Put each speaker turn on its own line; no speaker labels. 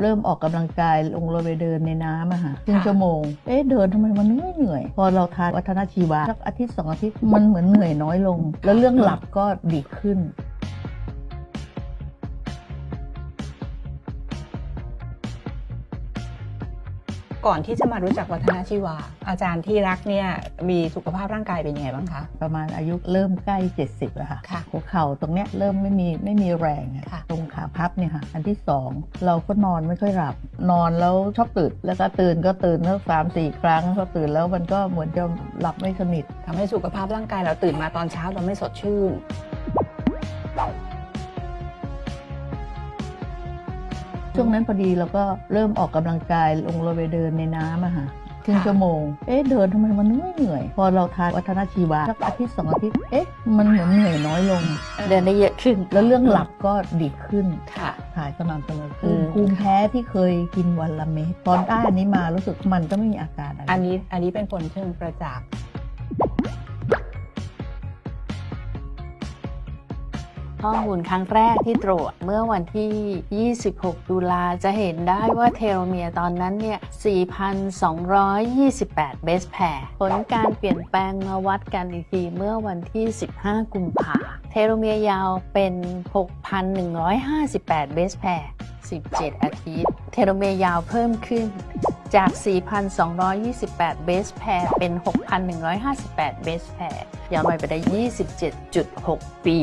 เริ่มออกกำลังกายลงโรยไปเดินในน้ำอะค่ะครึ่งชั่วโมง เอ๊ะเดินทำไมมันเหนื่อยเหนื่อย พอเราทานวัฒนชีวะสักอาทิตย์สองอาทิตย์มันเหมือนเหนื่อยน้อยลง แล้วเรื่องหลับก็ดีขึ้น
ก่อนที่จะมารู้จักวัฒนชีวา อาจารย์ที่รักเนี่ยมีสุขภาพร่างกายเป็นยังไงบ้างคะ
ประมาณอายุเริ่มใกล้ 70แล้วค่ะ
ค่ะ
หัวเข่าตรงเนี้ยเริ่มไม่มีไม่มีแรงอะ
ค่ะ
ตรงขาพับเนี่ยค่ะอันที่สองเราก็นอนไม่ค่อยหลับ นอนแล้วชอบตื่นแล้วก็ตื่นก็ตื่นแล้วสามสี่ครั้งพอตื่นแล้วมันก็เหมือนจะหลับไม่สนิท
ทำให้สุขภาพร่างกายเราตื่นมาตอนเช้าเราไม่สดชื่น
ช่วงนั้นพอดีเราก็เริ่มออกกำลังกายลงโรยไปเดินในน้ำอะค่ะครึ่ง
ค่ะ
ชั่วโมง เอ๊ะ เดินทำไมมันเหนื่อยเหนื่อย พอเราทานวัฒนชีวะสักอาทิตย์สองอาทิตย์ เอ๊ะ มันเหมือนเหนื่อยน้อยลง เดินได้เยอะขึ้น แล้วเรื่องหลับก็ดีขึ้น
ค่ะ
ถ่ายสม่ำเสมอขึ้น
อืม
ภูมิแพ้ที่เคยกินวันละเม็ด ตอนได้อันนี้มารู้สึกมันก็ไม่มีอาการอะไร
อันนี้ อันนี้เป็นผลเชิงประจักษ์
ข้อมูลครั้งแรกที่ตรวจเมื่อวันที่ 26 ตุลาจะเห็นได้ว่าเทโลเมียร์ตอนนั้นเนี่ย 4,228 เบสแพร์ผลการเปลี่ยนแปลงมาวัดกันอีกทีเมื่อวันที่ 15 กุมภาเทโลเมียร์ยาวเป็น 6,158 เบสแพร์17 อาทิตย์ เทโลเมียร์ยาวเพิ่มขึ้นจาก 4,228 เบสแพร์เป็น 6,158 เบสแพร์ยาวไปไปได้ 27.6 ปี